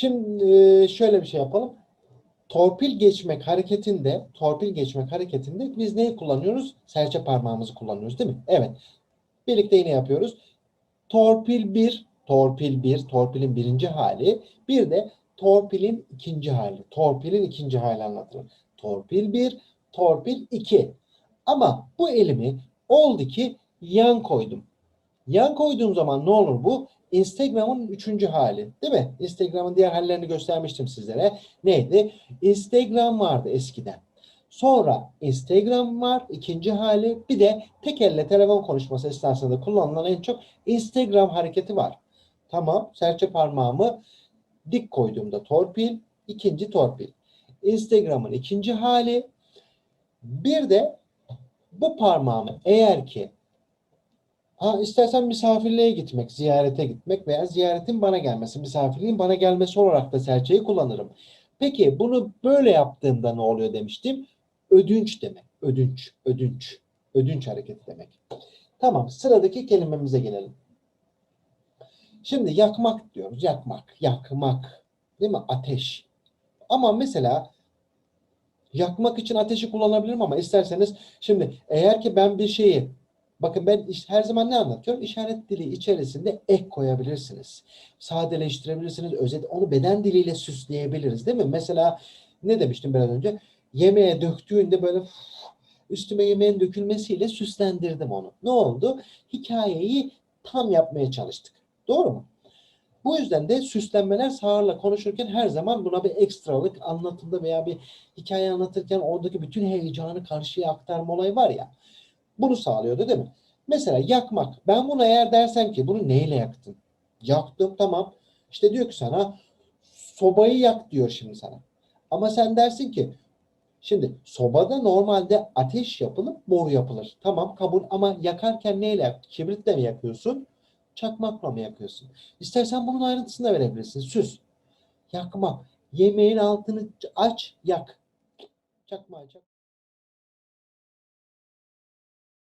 Şimdi e, şöyle bir şey yapalım. Torpil geçmek hareketinde, torpil geçmek hareketinde biz neyi kullanıyoruz? Serçe parmağımızı kullanıyoruz değil mi? Evet. Birlikte yine yapıyoruz. Torpil 1, torpil 1, torpilin birinci hali. Bir de torpilin ikinci hali. Torpilin ikinci hali anlatılır. Torpil 1, torpil 2. Ama bu elimi oldu ki yan koydum. Yan koyduğum zaman ne olur bu? Instagram'ın üçüncü hali. Değil mi? Instagram'ın diğer hallerini göstermiştim sizlere. Neydi? Instagram vardı eskiden. Sonra Instagram var ikinci hali. Bir de tek elle telefon konuşması esnasında kullanılan en çok Instagram hareketi var. Tamam. Serçe parmağımı dik koyduğumda torpil. ikinci torpil. Instagram'ın ikinci hali. Bir de bu parmağımı eğer ki Ha istersen misafirliğe gitmek, ziyarete gitmek veya ziyaretin bana gelmesi, misafirliğin bana gelmesi olarak da serçeyi kullanırım. Peki bunu böyle yaptığımda ne oluyor demiştim? Ödünç demek. Ödünç, ödünç. Ödünç hareketi demek. Tamam, sıradaki kelimemize gelelim. Şimdi yakmak diyoruz. Yakmak, yakmak. Değil mi? Ateş. Ama mesela yakmak için ateşi kullanabilirim ama isterseniz şimdi eğer ki ben bir şeyi Bakın ben iş- her zaman ne anlatıyorum? İşaret dili içerisinde ek koyabilirsiniz. Sadeleştirebilirsiniz. Özet, onu beden diliyle süsleyebiliriz değil mi? Mesela ne demiştim biraz önce? Yemeğe döktüğünde böyle "Uf, üstüme yemeğin dökülmesiyle süslendirdim onu. Ne oldu? Hikayeyi tam yapmaya çalıştık. Doğru mu? Bu yüzden de süslenmeler sağırla konuşurken her zaman buna bir ekstralık anlatımda veya bir hikaye anlatırken oradaki bütün heyecanı karşıya aktarma olayı var ya. Bunu sağlıyordu değil mi? Mesela yakmak. Ben buna eğer dersem ki bunu neyle yaktın? Yaktım tamam. İşte diyor ki sana sobayı yak diyor şimdi sana. Ama sen dersin ki şimdi sobada normalde ateş yapılıp boru yapılır. Tamam kabul ama yakarken neyle yak? Kibritle mi yakıyorsun? Çakmakla mı yakıyorsun? İstersen bunun ayrıntısını da verebilirsin. Süs. Yakmak. Yemeğin altını aç, yak. Çakmağı çak.